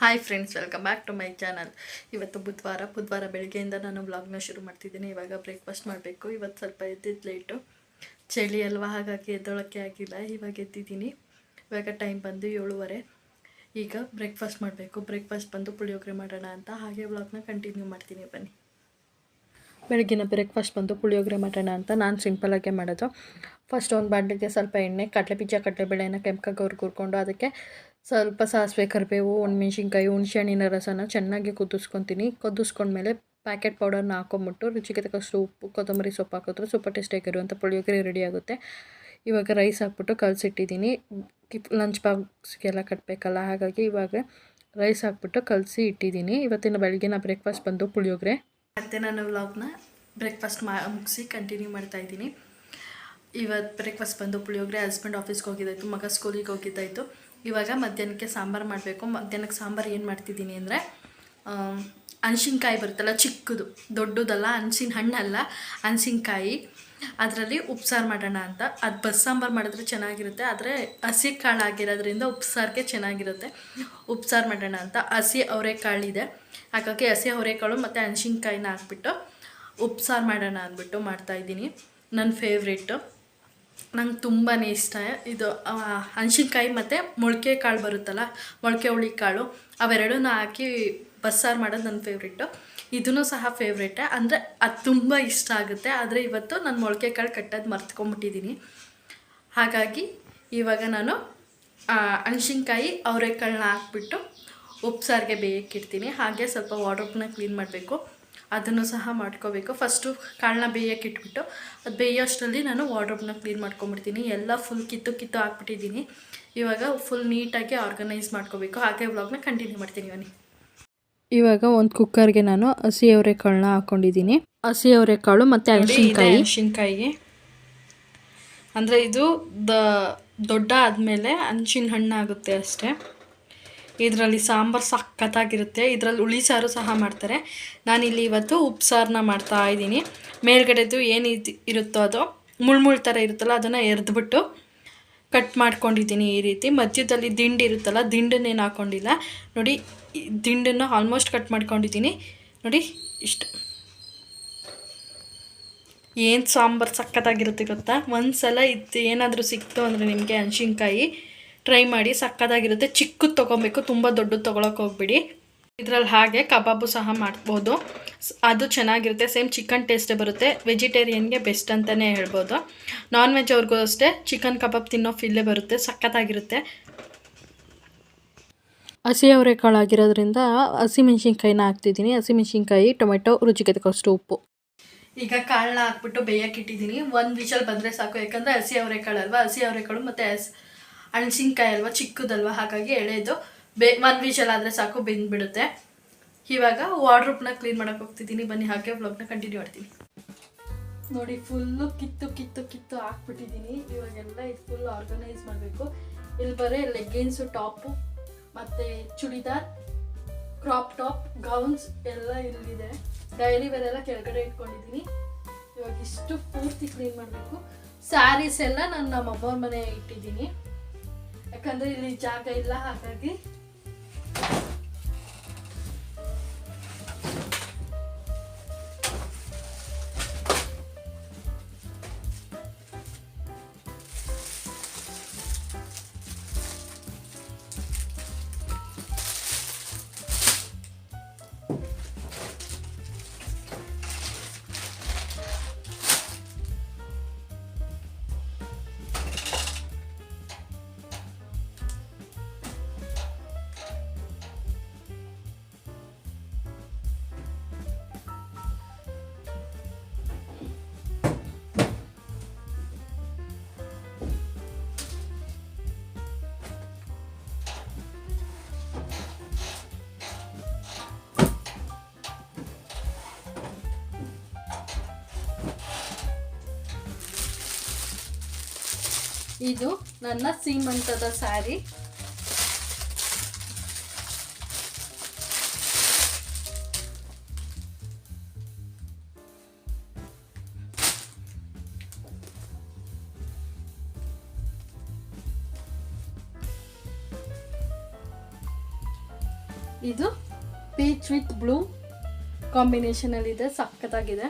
Hi friends welcome back to my channel ಇವತ್ತು ಬುಧವಾರ ಬುಧವಾರ ಬೆಳಗ್ಗೆಯಿಂದ ನಾನು ವ್ಲಾಗ್ನ ಶುರು ಮಾಡ್ತಿದ್ದೀನಿ. ಇವಾಗ ಬ್ರೇಕ್ಫಾಸ್ಟ್ ಮಾಡಬೇಕು. ಇವತ್ತು ಸ್ವಲ್ಪ ಎದ್ದಿದ್ದು ಲೇಟು ಚಳಿ ಅಲ್ವಾ, ಹಾಗಾಗಿ ಎದ್ದೊಳಕ್ಕೆ ಆಗಿಲ್ಲ. ಇವಾಗ ಎದ್ದಿದ್ದೀನಿ. ಇವಾಗ ಟೈಮ್ ಬಂದು ಏಳುವರೆ. ಈಗ ಬ್ರೇಕ್ಫಾಸ್ಟ್ ಮಾಡಬೇಕು. ಬ್ರೇಕ್ಫಾಸ್ಟ್ ಬಂದು ಪುಳಿಯೋಗರೆ ಮಾಡೋಣ ಅಂತ ಹಾಗೆ ವ್ಲಾಗ್ನ ಕಂಟಿನ್ಯೂ ಮಾಡ್ತೀನಿ. ಬನ್ನಿ. ಬೆಳಗ್ಗಿನ ಬ್ರೇಕ್ಫಾಸ್ಟ್ ಬಂದು ಪುಳಿಯೋಗರೆ ಮಾಡೋಣ ಅಂತ ನಾನು ಸಿಂಪಲಾಗೆ ಮಾಡೋದು. ಫಸ್ಟ್ ಒಂದು ಬಾಂಡ್ಲಿಗೆ ಸ್ವಲ್ಪ ಎಣ್ಣೆ, ಕಡಲೆ ಬೀಜ, ಕಡಲೆಬೇಳೆನ ಕೆಂಪಕ್ಕೆ ಅವ್ರಿಗೆ ಹುರ್ಕೊಂಡು ಅದಕ್ಕೆ ಸ್ವಲ್ಪ ಸಾಸಿವೆ, ಕರಿಬೇವು, ಒಣಮೆಣ್ಸಿನ್ಕಾಯಿ ಹುಣ್ಸೆಹಣ್ಣಿನ ರಸನ ಚೆನ್ನಾಗಿ ಕುದಿಸ್ಕೊತೀನಿ. ಕುದಿಸ್ಕೊಂಡ್ಮೇಲೆ ಪ್ಯಾಕೆಟ್ ಪೌಡರ್ನ ಹಾಕೊಂಬಿಟ್ಟು ರುಚಿಗೆ ತಕ್ಕಷ್ಟು ಉಪ್ಪು, ಕೊತ್ತಂಬರಿ ಸೊಪ್ಪು ಹಾಕಿದ್ರೆ ಸೂಪರ್ ಟೇಸ್ಟಿಯಾಗಿರುವಂಥ ಪುಳಿಯೋಗರೆ ರೆಡಿ ಆಗುತ್ತೆ. ಇವಾಗ ರೈಸ್ ಹಾಕ್ಬಿಟ್ಟು ಕಲಸಿಟ್ಟಿದ್ದೀನಿ. ಲಂಚ್ ಬಾಕ್ಸ್ಗೆಲ್ಲ ಕಟ್ಟಬೇಕಲ್ಲ ಹಾಗಾಗಿ ಇವಾಗ ರೈಸ್ ಹಾಕ್ಬಿಟ್ಟು ಕಲಸಿ ಇಟ್ಟಿದ್ದೀನಿ. ಇವತ್ತಿನ ಬೆಳಗಿನ ಬ್ರೇಕ್ಫಾಸ್ಟ್ ಬಂದು ಪುಳಿಯೋಗರೆ. ಮತ್ತೆ ನಾನು ವ್ಲಾಗ್ನ ಬ್ರೇಕ್ಫಾಸ್ಟ್ ಮಾ, ಮುಗಿಸಿ ಕಂಟಿನ್ಯೂ ಮಾಡ್ತಾ ಇದ್ದೀನಿ. ಇವತ್ತು ಬ್ರೇಕ್ಫಾಸ್ಟ್ ಬಂದು ಪುಳಿಯೋಗರೆ, ಹಸ್ಬೆಂಡ್ ಆಫೀಸ್ಗೆ ಹೋಗಿದ್ದಾಯಿತು, ಮಗ ಸ್ಕೂಲಿಗೆ ಹೋಗಿದ್ದಾಯಿತು. ಇವಾಗ ಮಧ್ಯಾಹ್ನಕ್ಕೆ ಸಾಂಬಾರು ಮಾಡಬೇಕು. ಮಧ್ಯಾಹ್ನಕ್ಕೆ ಸಾಂಬಾರು ಏನು ಮಾಡ್ತಿದ್ದೀನಿ ಅಂದರೆ ಹಣ್ಸಿನ್ಕಾಯಿ ಬರುತ್ತಲ್ಲ, ಚಿಕ್ಕದು, ದೊಡ್ಡದಲ್ಲ ಹಣ್ಸಿನ ಹಣ್ಣಲ್ಲ ಹಣ್ಸಿನ್ಕಾಯಿ ಅದರಲ್ಲಿ ಉಪ್ಸಾರು ಮಾಡೋಣ ಅಂತ. ಅದು ಬಸ್ ಸಾಂಬಾರು ಮಾಡಿದ್ರೆ ಚೆನ್ನಾಗಿರುತ್ತೆ, ಆದರೆ ಹಸಿ ಕಾಳು ಆಗಿರೋದ್ರಿಂದ ಉಪ್ಸಾರಿಗೆ ಚೆನ್ನಾಗಿರುತ್ತೆ. ಉಪ್ಸಾರು ಮಾಡೋಣ ಅಂತ. ಹಸಿ ಅವರೆಕಾಳಿದೆ ಹಾಗಾಗಿ ಹಸಿ ಅವರೆಕಾಳು ಮತ್ತು ಹಣ್ಸಿನ್ಕಾಯಿನ ಹಾಕ್ಬಿಟ್ಟು ಉಪ್ಸಾರು ಮಾಡೋಣ ಅಂದ್ಬಿಟ್ಟು ಮಾಡ್ತಾಯಿದ್ದೀನಿ ನನ್ನ ಫೇವ್ರೇಟು ನಂಗೆ ತುಂಬಾ ಇಷ್ಟ. ಇದು ಹಣ್ಸಿನ್ಕಾಯಿ ಮತ್ತು ಮೊಳಕೆ ಕಾಳು ಬರುತ್ತಲ್ಲ, ಮೊಳಕೆ ಹುಳಿ ಕಾಳು ಅವೆರಡೂ ಹಾಕಿ ಬಸ್ಸಾರು ಮಾಡೋದು ನನ್ನ ಫೇವ್ರೇಟು ಇದೂ ಸಹ ಫೇವ್ರೇಟೆ ಅಂದರೆ ಅದು ತುಂಬ ಇಷ್ಟ ಆಗುತ್ತೆ. ಆದರೆ ಇವತ್ತು ನಾನು ಮೊಳಕೆ ಕಾಳು ಕಟ್ಟೋದು ಮರ್ತ್ಕೊಂಬಿಟ್ಟಿದ್ದೀನಿ ಹಾಗಾಗಿ ಇವಾಗ ನಾನು ಹಣ್ಸಿನ್ಕಾಯಿ ಅವರೆಕಾಳನ್ನ ಹಾಕ್ಬಿಟ್ಟು ಉಪ್ಸಾರಿಗೆ ಬೇಯಕ್ಕಿಡ್ತೀನಿ ಹಾಗೆ ಸ್ವಲ್ಪ ವಾಟರ್ನ ಕ್ಲೀನ್ ಮಾಡಬೇಕು. ಅದನ್ನು ಸಹ ಮಾಡ್ಕೋಬೇಕು. ಫಸ್ಟು ಕಾಳನ್ನ ಬೇಯಕ್ಕೆ ಇಟ್ಬಿಟ್ಟು ಅದು ಬೇಯೋಷ್ಟರಲ್ಲಿ ನಾನು ವಾರ್ಡ್ರೋಬ್ನ ಕ್ಲೀನ್ ಮಾಡ್ಕೊಂಬಿಡ್ತೀನಿ ಎಲ್ಲ ಫುಲ್ ಕಿತ್ತು ಕಿತ್ತು ಹಾಕ್ಬಿಟ್ಟಿದ್ದೀನಿ ಇವಾಗ ಫುಲ್ ನೀಟಾಗಿ ಆರ್ಗನೈಸ್ ಮಾಡ್ಕೋಬೇಕು. ಹಾಗೆ ವ್ಲಾಗ್ನ ಕಂಟಿನ್ಯೂ ಮಾಡ್ತೀನಿ ಬನ್ನಿ. ಇವಾಗ ಒಂದು ಕುಕ್ಕರ್ಗೆ ನಾನು ಹಸಿ ಅವರೆಕಾಳನ್ನ ಹಾಕ್ಕೊಂಡಿದ್ದೀನಿ ಹಸಿ ಅವರೆಕಾಳು ಮತ್ತು ಹಣ್ಸಿನ್ಕಾಯಿ ಹಣ್ಸಿನ್ಕಾಯಿಗೆ ಅಂದರೆ ಇದು ದ ದೊಡ್ಡ ಆದಮೇಲೆ ಹಣ್ಸಿನ ಹಣ್ಣಾಗುತ್ತೆ ಅಷ್ಟೇ. ಇದರಲ್ಲಿ ಸಾಂಬಾರು ಸಖತ್ತಾಗಿರುತ್ತೆ. ಇದರಲ್ಲಿ ಹುಳಿ ಸಾರು ಸಹ ಮಾಡ್ತಾರೆ. ನಾನಿಲ್ಲಿ ಇವತ್ತು ಉಪ್ಸಾರನ್ನ ಮಾಡ್ತಾ ಇದ್ದೀನಿ. ಮೇಲ್ಗಡೆದು ಏನು ಇರುತ್ತೋ ಅದು ಮುಳ್ಮುಳ್ ಥರ ಇರುತ್ತಲ್ಲ, ಅದನ್ನು ಎರೆದ್ಬಿಟ್ಟು ಕಟ್ ಮಾಡ್ಕೊಂಡಿದ್ದೀನಿ ಈ ರೀತಿ. ಮಧ್ಯದಲ್ಲಿ ದಿಂಡು ಇರುತ್ತಲ್ಲ, ದಿಂಡನ್ನೇನು ಹಾಕ್ಕೊಂಡಿಲ್ಲ ನೋಡಿ ದಿಂಡನ್ನು ಆಲ್ಮೋಸ್ಟ್ ಕಟ್ ಮಾಡ್ಕೊಂಡಿದ್ದೀನಿ. ನೋಡಿ, ಇಷ್ಟು. ಏನು ಸಾಂಬಾರು ಸಖತ್ತಾಗಿರುತ್ತೆ ಗೊತ್ತಾ? ಒಂದು ಸಲ ಇದು ಏನಾದರೂ ಸಿಕ್ತು ಅಂದರೆ ನಿಮಗೆ ಹಣ್ಸಿನ್ಕಾಯಿ ಟ್ರೈ ಮಾಡಿ ಸಕ್ಕದಾಗಿರುತ್ತೆ ಚಿಕ್ಕದು ತೊಗೊಬೇಕು, ತುಂಬ ದೊಡ್ಡದು ತೊಗೊಳಕ್ಕೆ ಹೋಗ್ಬಿಡಿ. ಇದರಲ್ಲಿ ಹಾಗೆ ಕಬಾಬು ಸಹ ಮಾಡ್ಬೋದು. ಅದು ಚೆನ್ನಾಗಿರುತ್ತೆ. ಸೇಮ್ ಚಿಕನ್ ಟೇಸ್ಟೇ ಬರುತ್ತೆ. ವೆಜಿಟೇರಿಯನ್ಗೆ ಬೆಸ್ಟ್ ಅಂತಲೇ ಹೇಳ್ಬೋದು. ನಾನ್ ವೆಜ್ ಅವ್ರಿಗೂ ಅಷ್ಟೇ. ಚಿಕನ್ ಕಬಾಬ್ ತಿನ್ನೋ ಫೀಲೇ ಬರುತ್ತೆ. ಸಖತ್ತಾಗಿರುತ್ತೆ ಹಸಿ ಅವರೆಕಾಳು ಆಗಿರೋದ್ರಿಂದ ಹಸಿಮೆಣ್ಸಿನ್ಕಾಯಿನ ಹಾಕ್ತಿದ್ದೀನಿ. ಹಸಿಮೆಣ್ಸಿನ್ಕಾಯಿ ಟೊಮೆಟೊ, ರುಚಿಗೆ ತಕ್ಕಷ್ಟು ಉಪ್ಪು. ಈಗ ಕಾಳನ್ನ ಹಾಕ್ಬಿಟ್ಟು ಬೇಯಕ್ಕೆ ಇಟ್ಟಿದ್ದೀನಿ. ಒಂದು ವಿಷಲ್ ಬಂದರೆ ಸಾಕು. ಯಾಕಂದರೆ ಹಸಿ ಅವರೆಕಾಳು ಅಲ್ವಾ ಹಸಿ ಅವರೆಕಾಳು ಮತ್ತು ಹಣ್ಸಿನ್ಕಾಯಿ ಅಲ್ವಾ, ಚಿಕ್ಕದಲ್ವಾ, ಹಾಗಾಗಿ ಎಳೆದು ಬೇ ಒಂದು ವಿಷಲ್ ಆದರೆ ಸಾಕು, ಬೆಂದ್ಬಿಡುತ್ತೆ. ಇವಾಗ ವಾರ್ಡ್ರೂಪ್ನ ಕ್ಲೀನ್ ಮಾಡೋಕೆ ಹೋಗ್ತಿದ್ದೀನಿ. ಬನ್ನಿ, ಹಾಗೆ ಬ್ಲಾಗ್ನ ಕಂಟಿನ್ಯೂ ಮಾಡ್ತೀನಿ. ನೋಡಿ ಫುಲ್ಲು ಕಿತ್ತು ಕಿತ್ತು ಕಿತ್ತು ಹಾಕ್ಬಿಟ್ಟಿದ್ದೀನಿ. ಇವಾಗೆಲ್ಲ ಇದು ಫುಲ್ ಆರ್ಗನೈಸ್ ಮಾಡಬೇಕು. ಇಲ್ಲಿ ಬರೀ ಲೆಗ್ಗಿನ್ಸು ಟಾಪು ಮತ್ತು ಚೂಡಿದಾರ್ ಕ್ರಾಪ್ ಟಾಪ್ ಗೌನ್ಸ್ ಎಲ್ಲ ಇಲ್ಲಿದೆ. ಡೈಲಿ ಬೇರೆಲ್ಲ ಕೆಳಗಡೆ ಇಟ್ಕೊಂಡಿದ್ದೀನಿ. ಇವಾಗ ಇಷ್ಟು ಪೂರ್ತಿ ಕ್ಲೀನ್ ಮಾಡಬೇಕು. ಸ್ಯಾರೀಸ್ ಎಲ್ಲ ನಾನು ನಮ್ಮ ಅಮ್ಮವ್ರ ಮನೆ ಇಟ್ಟಿದ್ದೀನಿ. ಯಾಕಂದರೆ ಇಲ್ಲಿ ಜಾಗ ಇಲ್ಲ ಹಾಗಾಗಿ ಇದು ನನ್ನ ಸೀಮಂತದ ಸ್ಯಾರಿ ಇದು ಪೀಚ್ ವಿತ್ ಬ್ಲೂ ಕಾಂಬಿನೇಷನಲ್ಲಿದೆ ಸಖತ್ತಾಗಿದೆ.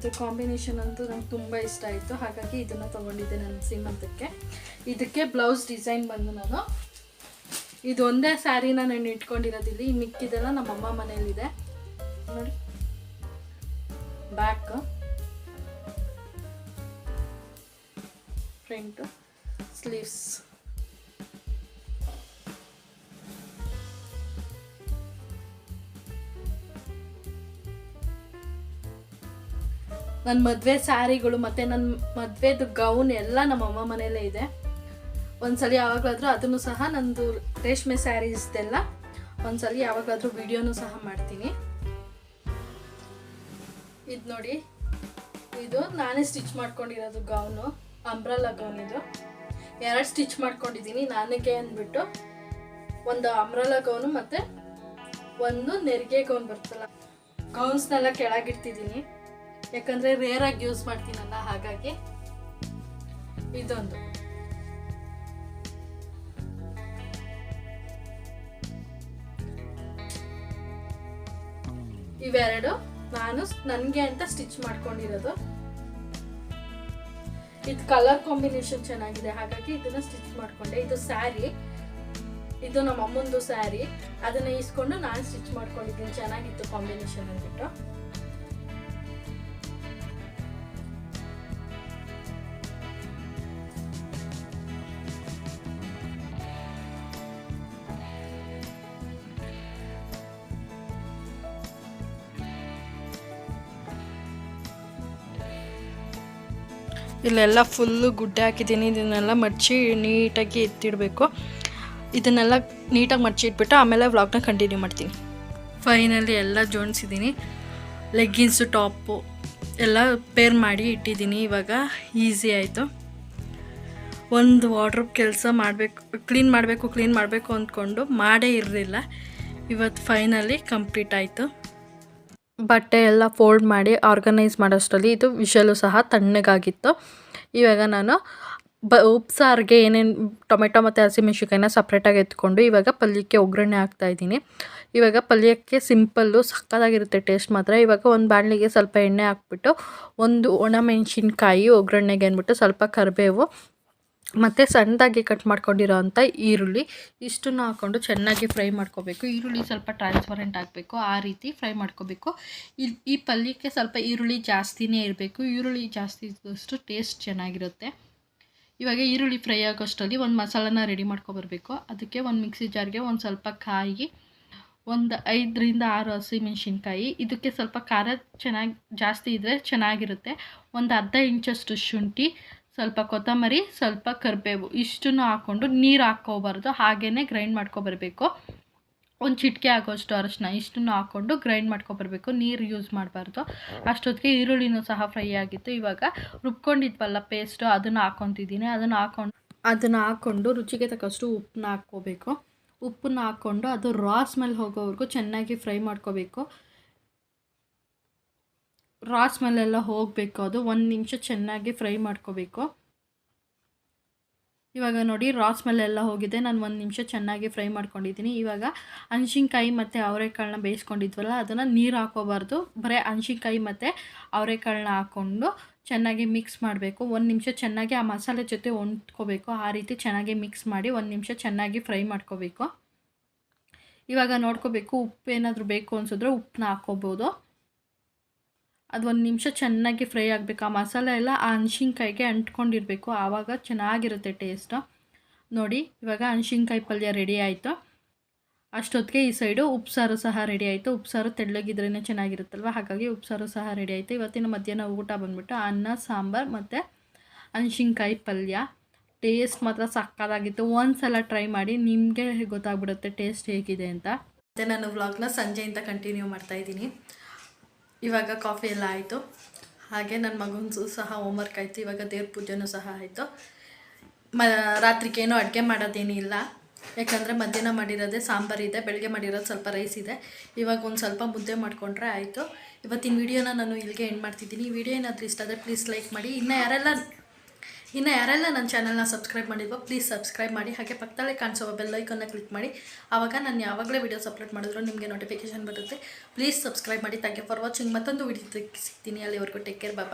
ಇದು ಕಾಂಬಿನೇಷನ್ ಅಂತೂ ನಂಗೆ ತುಂಬ ಇಷ್ಟ ಆಯಿತು. ಹಾಗಾಗಿ ಇದನ್ನು ತೊಗೊಂಡಿದ್ದೆ ನನ್ನ ಸೀಮಂತಕ್ಕೆ ಇದಕ್ಕೆ ಬ್ಲೌಸ್ ಡಿಸೈನ್ ಬಂದು ನಾನು ಇದು ಒಂದೇ ಸ್ಯಾರಿನ ನಾನು ಇಟ್ಕೊಂಡಿರೋದಿಲ್ಲ ಈ ಮಿಕ್ಕಿದೆಲ್ಲ ನಮ್ಮಮ್ಮ ಮನೇಲಿದೆ ನೋಡಿ. ಬ್ಯಾಕ್ ಫ್ರಂಟು ಸ್ಲೀವ್ಸ್ ನನ್ನ ಮದುವೆ ಸ್ಯಾರಿಗಳು ಮತ್ತು ನನ್ನ ಮದುವೆದು ಗೌನ್ ಎಲ್ಲ ನಮ್ಮ ಅಮ್ಮ ಮನೆಯಲ್ಲೇ ಇದೆ. ಒಂದ್ಸಲಿ ಯಾವಾಗಲಾದರೂ ಅದನ್ನು ಸಹ ನಂದು ರೇಷ್ಮೆ ಸ್ಯಾರೀಸ್ದೆಲ್ಲ ಒಂದ್ಸಲಿ ಯಾವಾಗಾದರೂ ವಿಡಿಯೋನು ಸಹ ಮಾಡ್ತೀನಿ. ಇದು ನೋಡಿ, ಇದು ನಾನೇ ಸ್ಟಿಚ್ ಮಾಡ್ಕೊಂಡಿರೋದು ಗೌನು, ಅಂಬ್ರಲ್ಲ ಗೌನ್ ಇದು. ಎರಡು ಸ್ಟಿಚ್ ಮಾಡ್ಕೊಂಡಿದ್ದೀನಿ ನಾನಕ್ಕೆ ಅಂದ್ಬಿಟ್ಟು. ಒಂದು ಅಂಬ್ರಲ್ಲ ಗೌನು ಮತ್ತು ಒಂದು ನೆರಿಗೆ ಗೌನ್ ಬರ್ತಲ್ಲ. ಗೌನ್ಸ್ನೆಲ್ಲ ಕೆಳಗಿಡ್ತಿದ್ದೀನಿ ಯಾಕಂದರೆ ರೇರಾಗಿ ಯೂಸ್ ಮಾಡ್ತೀನಲ್ಲ, ಹಾಗಾಗಿ ಇದೊಂದು. ಇವೆರಡು ನಾನು ನನಗೆ ಅಂತ ಸ್ಟಿಚ್ ಮಾಡ್ಕೊಂಡಿರೋದು. ಇದು ಕಲರ್ ಕಾಂಬಿನೇಷನ್ ಚೆನ್ನಾಗಿದೆ, ಹಾಗಾಗಿ ಇದನ್ನ ಸ್ಟಿಚ್ ಮಾಡ್ಕೊಂಡೆ. ಇದು ಸ್ಯಾರಿ ಇದು ನಮ್ಮ ಅಮ್ಮಂದು ಸ್ಯಾರಿ ಅದನ್ನ ಇಸ್ಕೊಂಡು ನಾನು ಸ್ಟಿಚ್ ಮಾಡ್ಕೊಂಡಿದ್ದೀನಿ. ಚೆನ್ನಾಗಿತ್ತು ಕಾಂಬಿನೇಷನ್ ಅಂದ್ಬಿಟ್ಟು ಇಲ್ಲೆಲ್ಲ ಫುಲ್ಲು ಗುಡ್ಡೆ ಹಾಕಿದ್ದೀನಿ. ಇದನ್ನೆಲ್ಲ ಮಡಚಿ ನೀಟಾಗಿ ಎತ್ತಿಡಬೇಕು. ಇದನ್ನೆಲ್ಲ ನೀಟಾಗಿ ಮಡಚಿ ಇಟ್ಬಿಟ್ಟು ಆಮೇಲೆ ವ್ಲಾಗ್ನ ಕಂಟಿನ್ಯೂ ಮಾಡ್ತೀನಿ. ಫೈನಲಿ ಎಲ್ಲ ಜೋಡಿಸಿದ್ದೀನಿ. ಲೆಗ್ಗಿನ್ಸು ಟಾಪು ಎಲ್ಲ ಪೇರ್ ಮಾಡಿ ಇಟ್ಟಿದ್ದೀನಿ. ಇವಾಗ ಈಸಿ ಆಯಿತು. ಒಂದು ವಾರ್ಡ್ರೋಬ್ ಕೆಲಸ ಮಾಡಬೇಕು ಕ್ಲೀನ್ ಮಾಡಬೇಕು ಕ್ಲೀನ್ ಮಾಡಬೇಕು ಅಂದ್ಕೊಂಡು ಮಾಡೇ ಇರಲಿಲ್ಲ. ಇವತ್ತು ಫೈನಲಿ ಕಂಪ್ಲೀಟ್ ಆಯಿತು. ಬಟ್ಟೆ ಎಲ್ಲ ಫೋಲ್ಡ್ ಮಾಡಿ ಆರ್ಗನೈಸ್ ಮಾಡೋಷ್ಟರಲ್ಲಿ ಇದು ವಿಷಲು ಸಹ ತಣ್ಣಗಾಗಿತ್ತು. ಇವಾಗ ನಾನು ಬ ಉಪ್ಸಾರಿಗೆ ಏನೇನು ಟೊಮೆಟೊ ಮತ್ತು ಹಸಿಮೆಣ್ಸಿಕಾಯಿನ ಸಪ್ರೇಟಾಗಿ ಎತ್ಕೊಂಡು ಇವಾಗ ಪಲ್ಯಕ್ಕೆ ಒಗ್ಗರಣೆ ಹಾಕ್ತಾಯಿದ್ದೀನಿ ಇವಾಗ ಪಲ್ಯಕ್ಕೆ ಸಿಂಪಲ್ಲು ಸಕ್ಕತ್ತಾಗಿರುತ್ತೆ ಟೇಸ್ಟ್ ಮಾತ್ರ. ಇವಾಗ ಒಂದು ಬಾಣಲಿಗೆ ಸ್ವಲ್ಪ ಎಣ್ಣೆ ಹಾಕ್ಬಿಟ್ಟು ಒಂದು ಒಣಮೆಣ್ಸಿನ್ಕಾಯಿ ಒಗ್ಗರಣೆಗೆ ಅಂದ್ಬಿಟ್ಟು ಸ್ವಲ್ಪ ಕರಿಬೇವು ಮತ್ತು ಸಣ್ಣದಾಗಿ ಕಟ್ ಮಾಡ್ಕೊಂಡಿರೋ ಅಂಥ ಈರುಳ್ಳಿ ಇಷ್ಟನ್ನು ಹಾಕ್ಕೊಂಡು ಚೆನ್ನಾಗಿ ಫ್ರೈ ಮಾಡ್ಕೋಬೇಕು. ಈರುಳ್ಳಿ ಸ್ವಲ್ಪ ಟ್ರಾನ್ಸ್ಪರೆಂಟ್ ಆಗಬೇಕು. ಆ ರೀತಿ ಫ್ರೈ ಮಾಡ್ಕೋಬೇಕು. ಈ ಪಲ್ಯಕ್ಕೆ ಸ್ವಲ್ಪ ಈರುಳ್ಳಿ ಜಾಸ್ತಿನೇ ಇರಬೇಕು. ಈರುಳ್ಳಿ ಜಾಸ್ತಿ ಇದ್ದಷ್ಟು ಟೇಸ್ಟ್ ಚೆನ್ನಾಗಿರುತ್ತೆ. ಇವಾಗ ಈರುಳ್ಳಿ ಫ್ರೈ ಆಗೋಷ್ಟರಲ್ಲಿ ಒಂದು ಮಸಾಲನ ರೆಡಿ ಮಾಡ್ಕೊಬರ್ಬೇಕು. ಅದಕ್ಕೆ ಒಂದು ಮಿಕ್ಸಿ ಜಾರ್ಗೆ ಒಂದು ಸ್ವಲ್ಪ ಕಾಯಿ, ಒಂದು ಐದರಿಂದ ಆರು ಹಸಿಮೆಣ್ಸಿನ್ಕಾಯಿ ಇದಕ್ಕೆ ಸ್ವಲ್ಪ ಖಾರ ಚೆನ್ನಾಗಿ, ಜಾಸ್ತಿ ಇದ್ದರೆ ಚೆನ್ನಾಗಿರುತ್ತೆ. ಒಂದು ಅರ್ಧ ಇಂಚಷ್ಟು ಶುಂಠಿ ಸ್ವಲ್ಪ ಕೊತ್ತಂಬರಿ, ಸ್ವಲ್ಪ ಕರಿಬೇವು ಇಷ್ಟನ್ನು ಹಾಕ್ಕೊಂಡು ನೀರು ಹಾಕ್ಕೋಬಾರ್ದು. ಹಾಗೇ ಗ್ರೈಂಡ್ ಮಾಡ್ಕೊಬರ್ಬೇಕು. ಒಂದು ಚಿಟಿಕೆ ಆಗೋಷ್ಟು ಅರಶಿನ ಇಷ್ಟನ್ನು ಹಾಕ್ಕೊಂಡು ಗ್ರೈಂಡ್ ಮಾಡ್ಕೊಬರ್ಬೇಕು. ನೀರು ಯೂಸ್ ಮಾಡಬಾರ್ದು. ಅಷ್ಟೊತ್ತಿಗೆ ಈರುಳ್ಳಿನೂ ಸಹ ಫ್ರೈ ಆಗಿತ್ತು. ಇವಾಗ ರುಬ್ಕೊಂಡಿದ್ವಲ್ಲ ಪೇಸ್ಟು ಅದನ್ನು ಹಾಕ್ಕೊತಿದ್ದೀನಿ ಅದನ್ನು ಹಾಕ್ಕೊಂಡು ಅದನ್ನು ಹಾಕ್ಕೊಂಡು ರುಚಿಗೆ ತಕ್ಕಷ್ಟು ಉಪ್ಪನ್ನ ಹಾಕ್ಕೋಬೇಕು. ಉಪ್ಪನ್ನ ಹಾಕ್ಕೊಂಡು ಅದು ರಾ ಸ್ಮೆಲ್ ಹೋಗೋವರೆಗೂ ಚೆನ್ನಾಗಿ ಫ್ರೈ ಮಾಡ್ಕೋಬೇಕು. ರಾ ಸ್ಮೆಲ್ಲೆಲ್ಲ ಹೋಗಬೇಕು. ಅದು ಒಂದು ನಿಮಿಷ ಚೆನ್ನಾಗಿ ಫ್ರೈ ಮಾಡ್ಕೋಬೇಕು. ಇವಾಗ ನೋಡಿ ರಾ ಸ್ಮೆಲ್ ಎಲ್ಲ ಹೋಗಿದೆ. ನಾನು ಒಂದು ನಿಮಿಷ ಚೆನ್ನಾಗಿ ಫ್ರೈ ಮಾಡ್ಕೊಂಡಿದ್ದೀನಿ. ಇವಾಗ ಹಣ್ಸಿನ್ಕಾಯಿ ಮತ್ತು ಅವರೆಕಾಳನ್ನ ಬೇಯಿಸ್ಕೊಂಡಿದ್ವಲ್ಲ, ಅದನ್ನು ನೀರು ಹಾಕೋಬಾರ್ದು ಬರೀ ಹಣ್ಸಿನ್ಕಾಯಿ ಮತ್ತು ಅವರೆಕಾಳನ್ನ ಹಾಕ್ಕೊಂಡು ಚೆನ್ನಾಗಿ ಮಿಕ್ಸ್ ಮಾಡಬೇಕು. ಒಂದು ನಿಮಿಷ ಚೆನ್ನಾಗಿ ಆ ಮಸಾಲೆ ಜೊತೆ ಹೊಂದ್ಕೋಬೇಕು. ಆ ರೀತಿ ಚೆನ್ನಾಗಿ ಮಿಕ್ಸ್ ಮಾಡಿ ಒಂದು ನಿಮಿಷ ಚೆನ್ನಾಗಿ ಫ್ರೈ ಮಾಡ್ಕೋಬೇಕು. ಇವಾಗ ನೋಡ್ಕೋಬೇಕು ಉಪ್ಪು ಏನಾದರೂ ಬೇಕು ಅನ್ಸಿದ್ರೆ ಉಪ್ಪನ್ನ ಹಾಕ್ಕೋಬೋದು. ಅದು ಒಂದು ನಿಮಿಷ ಚೆನ್ನಾಗಿ ಫ್ರೈ ಆಗಬೇಕು. ಆ ಮಸಾಲೆ ಎಲ್ಲ ಆ ಹಣ್ಸಿನ್ಕಾಯಿಗೆ ಅಂಟ್ಕೊಂಡಿರಬೇಕು. ಆವಾಗ ಚೆನ್ನಾಗಿರುತ್ತೆ ಟೇಸ್ಟು. ನೋಡಿ, ಇವಾಗ ಹಣ್ಸಿನ್ಕಾಯಿ ಪಲ್ಯ ರೆಡಿ ಆಯಿತು. ಅಷ್ಟೊತ್ತಿಗೆ ಈ ಸೈಡು ಉಪ್ಸಾರು ಸಹ ರೆಡಿ ಆಯಿತು. ಉಪ್ಸಾರು ತೆಳ್ಳಗಿದ್ರೇ ಚೆನ್ನಾಗಿರುತ್ತಲ್ವ? ಹಾಗಾಗಿ ಉಪ್ಸಾರು ಸಹ ರೆಡಿ ಆಯಿತು. ಇವತ್ತಿನ ಮಧ್ಯಾಹ್ನ ಊಟ ಬಂದುಬಿಟ್ಟು ಅನ್ನ, ಸಾಂಬಾರು ಮತ್ತು ಹಣ್ಸಿನ್ಕಾಯಿ ಪಲ್ಯ. ಟೇಸ್ಟ್ ಮಾತ್ರ ಸಕ್ಕತ್ತಾಗಿತ್ತು ಒಂದು ಸಲ ಟ್ರೈ ಮಾಡಿ ನಿಮಗೆ ಗೊತ್ತಾಗ್ಬಿಡುತ್ತೆ ಟೇಸ್ಟ್ ಹೇಗಿದೆ ಅಂತ. ಮತ್ತು ನಾನು ವ್ಲಾಗ್ನ ಸಂಜೆಯಿಂದ ಕಂಟಿನ್ಯೂ ಮಾಡ್ತಾಯಿದ್ದೀನಿ ಇವಾಗ ಕಾಫಿ ಎಲ್ಲ ಆಯಿತು. ಹಾಗೆ ನನ್ನ ಮಗನೂ ಸಹ ಹೋಮ್ವರ್ಕ್ ಆಯಿತು. ಇವಾಗ ದೇವ್ರ ಪೂಜೆನೂ ಸಹ ಆಯಿತು. ಮ ರಾತ್ರಿಗೇನು ಅಡುಗೆ ಮಾಡೋದೇನಿಲ್ಲ. ಯಾಕಂದರೆ ಮಧ್ಯಾಹ್ನ ಮಾಡಿರೋದೇ ಸಾಂಬಾರಿದೆ ಬೆಳಗ್ಗೆ ಮಾಡಿರೋದು ಸ್ವಲ್ಪ ರೈಸ್ ಇದೆ. ಇವಾಗ ಒಂದು ಸ್ವಲ್ಪ ಮುದ್ದೆ ಮಾಡಿಕೊಂಡ್ರೆ ಆಯಿತು. ಇವತ್ತಿನ ವೀಡಿಯೋನ ನಾನು ಇಲ್ಲಿಗೆ ಎಂಡ್ ಮಾಡ್ತಿದ್ದೀನಿ. ಈ ವಿಡಿಯೋ ಏನಾದರೂ ಇಷ್ಟ ಆದರೆ ಪ್ಲೀಸ್ ಲೈಕ್ ಮಾಡಿ. ಇನ್ನು ಯಾರೆಲ್ಲ ಇನ್ನು ಯಾರೆಲ್ಲ ನನ್ನ ಚಾನಲ್ನ ಸಬ್ಸ್ಕ್ರೈಬ್ ಮಾಡಿಲ್ವೋ ಪ್ಲೀಸ್ ಸಬ್ಸ್ಕ್ರೈಬ್ ಮಾಡಿ. ಹಾಗೆ ಪಕ್ಕದಲ್ಲೇ ಕಾಣಿಸೋ ಬೆಲ್ ಐಕನ್ನ ಕ್ಲಿಕ್ ಮಾಡಿ. ಆವಾಗ ನಾನು ಯಾವಾಗಲೇ ವೀಡಿಯೋಸ್ ಅಪ್ಲೋಡ್ ಮಾಡಿದ್ರು ನಿಮಗೆ ನೋಟಿಫಿಕೇಶನ್ ಬರುತ್ತೆ. ಪ್ಲೀಸ್ ಸಬ್ಸ್ಕ್ರೈಬ್ ಮಾಡಿ. ಥ್ಯಾಂಕ್ ಯು ಫಾರ್ ವಾಚಿಂಗ್ ಮತ್ತೊಂದು ವಿಡಿಯೋ ಸಿಗ್ತೀನಿ. ಅಲ್ಲಿವರೆಗೂ ಟೇಕ್ ಕೇರ್ ಬಾಯ್